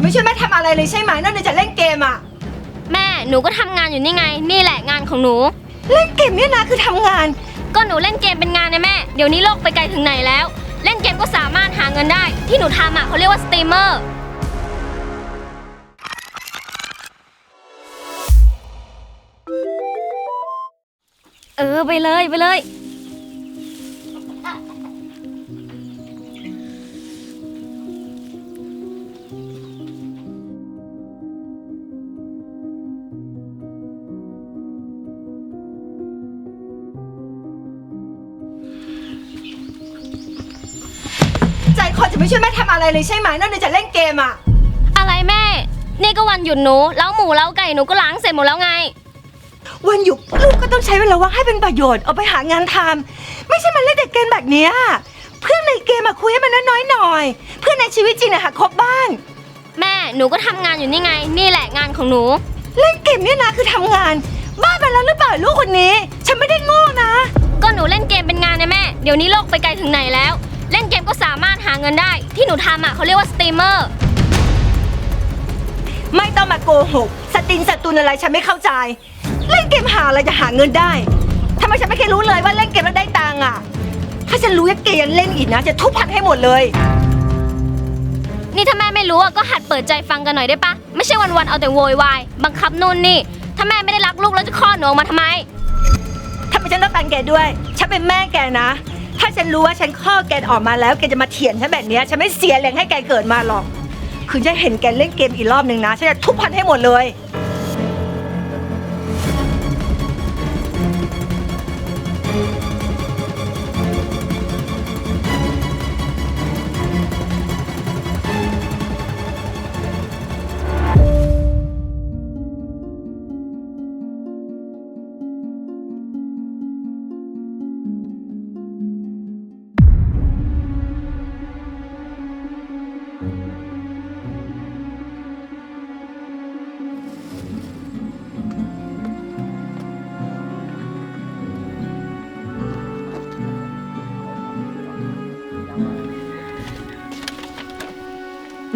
จะไม่ช่วยแม่ทำอะไรเลยใช่ไหมนอกจากเล่นเกมอะแม่หนูก็ทำงานอยู่นี่ไง นี่แหละงานของหนู เล่นเกมเนี่ยนะคือทำงาน ก็หนูเล่นเกมเป็นงานนะแม่ เดี๋ยวนี้โลกไปไกลถึงไหนแล้ว เล่นเกมก็สามารถหาเงินได้ ที่หนูทำอะเขาเรียกว่าสตรีมเมอร์ เออไปเลยไปเลย คอจะไม่ช่วยแม่ทำอะไรเลยใช่ไหมนอกจากเล่นเกมอะอะไรแม่ นี่ก็วันหยุดหนูเล้าหมูเล้าไก่หนูก็ล้างเสร็จหมดแล้วไง วันหยุดลูกก็ต้องใช้เวลาว่างให้เป็นประโยชน์เอาไปหางานทำไม่ใช่มันเล่นแต่เกมแบบเนี้ยเพื่อนในเกมอะคุยให้มันน้อยๆหน่อย เพื่อนในชีวิตจริงอะหาคบบ้าง แม่หนูก็ทำงานอยู่นี่ไง นี่แหละงานของหนู เล่นเกมเนี่ยนะคือทำงาน บ้าไปแล้วหรือเปล่าลูกคนนี้ ฉันไม่ได้โง่นะ ก็หนูเล่นเกมเป็นงานนะแม่ เดี๋ยวนี้โลกไปไกลถึงไหนแล้วเล่นเกมก็สามารถหาเงินได้ ที่หนูทำอะเขาเรียกว่าสตรีมเมอร์ ไม่ต้องมาโกหก สตินสตุนอะไรฉันไม่เข้าใจ เล่นเกมหาอะไรจะหาเงินได้ทำไมฉันไม่เคยรู้เลยว่าเล่นเกมแล้วได้ตังค์อะ ถ้าฉันรู้ว่าเกมยังเล่นอีกนะจะทุบพันให้หมดเลย นี่ถ้าแม่ไม่รู้อะก็หัดเปิดใจฟังกันหน่อยได้ปะไม่ใช่วันๆเอาแต่โวยวายบังคับนู่นนี่ ถ้าแม่ไม่ได้รักลูกแล้วจะคลอดหนูออกมาทำไมทำไมฉันต้องฟังแกด้วย ฉันเป็นแม่แกนะ ถ้าฉันรู้ว่าฉันข้อแกออกมาแล้วแกจะมาเถียงฉันแบบเนี้ยฉันไม่เสียแรงให้แกเกิดมาหรอก คือฉันเห็นแกเล่นเกมอีกรอบหนึ่งนะฉันจะทุบพันให้หมดเลย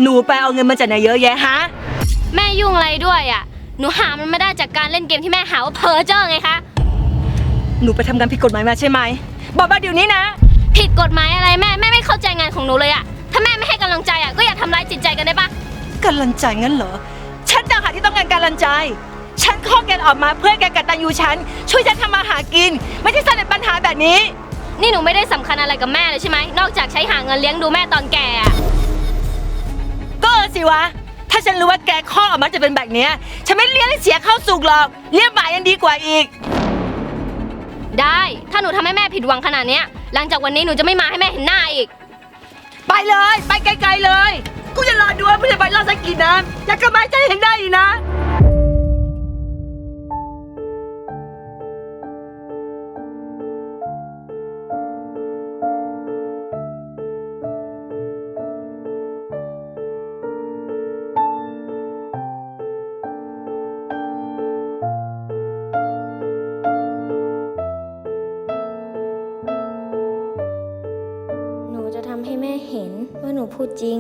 หนูไปเอาเงินมาจากไหนเยอะแยะฮะ แม่ยุ่งอะไรด้วยอะ หนูหามันไม่ได้จากการเล่นเกมที่แม่หาว่าเพอเจอร์ไงคะ หนูไปทำงานผิดกฎหมายมาใช่ไหม บอกมาเดี๋ยวนี้นะ ผิดกฎหมายอะไรแม่แม่ไม่เข้าใจงานของหนูเลยอะ ถ้าแม่ไม่ให้กำลังใจอะก็อย่าทำร้ายจิตใจกันได้ปะกำลังใจงั้นเหรอ ฉันต่างหากที่ต้องการกำลังใจ ฉันข้อดแกออกมาเพื่อแกกตัญญูฉัน ช่วยฉันทำมาหากิน ไม่ใช่สร้างแต่ปัญหาแบบนี้ นี่หนูไม่ได้สำคัญอะไรกับแม่เลยใช่ไหมนอกจากใช้หาเงินเลี้ยงดูแม่ตอนแก่อะก็เออสิวะ ถ้าฉันรู้ว่าแกข้อดออกมาจะเป็นแบบเนี้ยฉันไม่เลี้ยงให้เสียเข้าสุกหรอก เลี้ยงหมายังดีกว่าอีก ได้ ถ้าหนูทำให้แม่ผิดหวังขนาดเนี้ย หลังจากวันนี้หนูจะไม่มาให้แม่เห็นหน้าอีก ไปเลย ไปไกลๆเลย กูจะรอดูว่ามึงจะไปรอดสักกี่น้ำอยากกระไม้ใจเห็นได้อีกนะ ห็นว่าหนูพูดจริง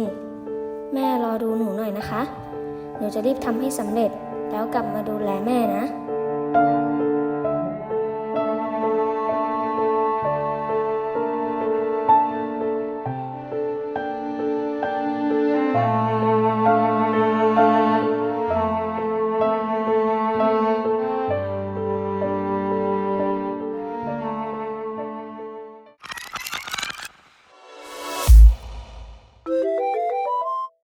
แม่รอดูหนูหน่อยนะคะ หนูจะรีบทำให้สำเร็จแล้วกลับมาดูแลแม่นะ